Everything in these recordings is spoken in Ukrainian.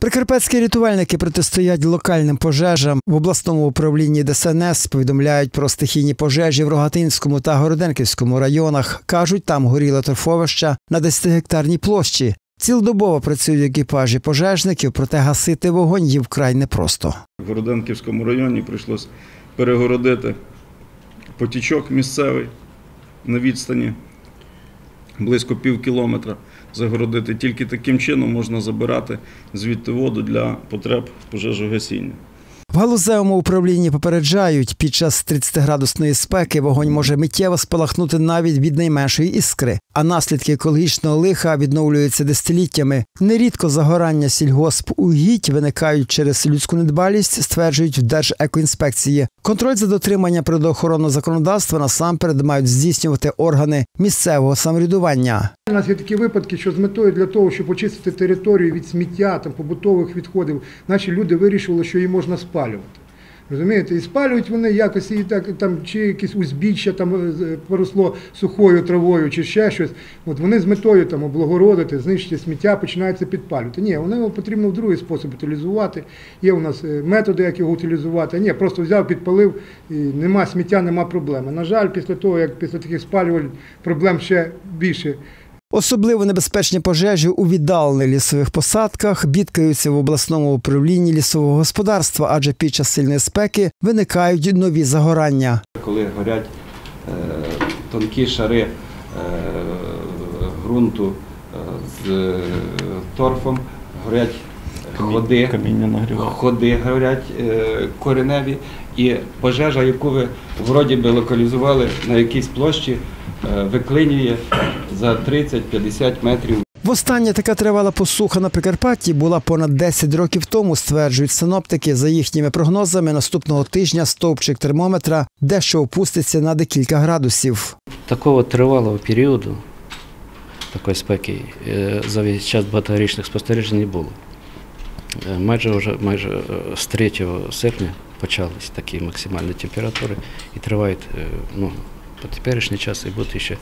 Прикарпатські рятувальники протистоять локальним пожежам. В обласному управлінні ДСНС повідомляють про стихійні пожежі в Рогатинському та Городенківському районах. кажуть, там горіло торфовища на 10-гектарній площі. Цілодобово працюють екіпажі пожежників, проте гасити вогонь їм вкрай непросто. В Городенківському районі прийшлось перегородити потічок місцевий на відстані близько пів кілометра. Загородити тільки таким чином можна забирати звідти воду для потреб пожежогасіння. Галузевому управлінні попереджають, під час 30-градусної спеки вогонь може миттєво спалахнути навіть від найменшої іскри, а наслідки екологічного лиха відновлюються десятиліттями. Нерідко загорання сільгоспугідь виникають через людську недбалість, стверджують в Держекоінспекції. Контроль за дотримання природоохоронного законодавства насамперед мають здійснювати органи місцевого самоврядування. У нас є такі випадки, що з метою для того, щоб очистити територію від сміття, там, побутових відходів, наші люди вирішили, що її можна спалювати. Розумієте, і спалюють вони якось і так там чи якесь узбіччя там е, поросло сухою травою, чи ще щось. От вони з метою там облагородити, знищити сміття, починаються підпалювати. Ні, вони його потрібно в другий спосіб утилізувати. Є у нас е, методи, як його утилізувати. Ні, просто взяв, підпалив, і нема сміття, нема проблеми. На жаль, після того, як після таких спалювань проблем ще більше. Особливо небезпечні пожежі у віддалених лісових посадках бідкаються в обласному управлінні лісового господарства, адже під час сильної спеки виникають нові загорання. коли горять е, тонкі шари е, ґрунту е, з торфом, горять ходи, ходи горять кореневі, і пожежа, яку ви вроді би локалізували на якійсь площі, виклинює за 30-50 метрів Востаннє така тривала посуха на Прикарпатті була понад 10 років тому, стверджують синоптики. За їхніми прогнозами, наступного тижня стовпчик термометра дещо опуститься на декілька градусів. Такого тривалого періоду, такої спеки, е, за весь час багаторічних спостережень не було. Е, Майже вже майже е, з 3 серпня почались такі максимальні температури і тривають ну, по теперішній час і будуть ще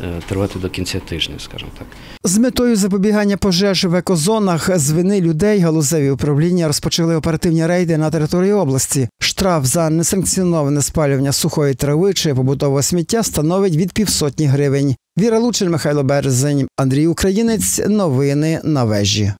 е, тривати до кінця тижня, скажімо так. З метою запобігання пожеж в екозонах з вини людей галузеві управління розпочали оперативні рейди на території області. Штраф за несанкціоноване спалювання сухої трави чи побутового сміття становить від півсотні гривень. Віра Лучин, Михайло Березень, Андрій Українець. Новини на вежі.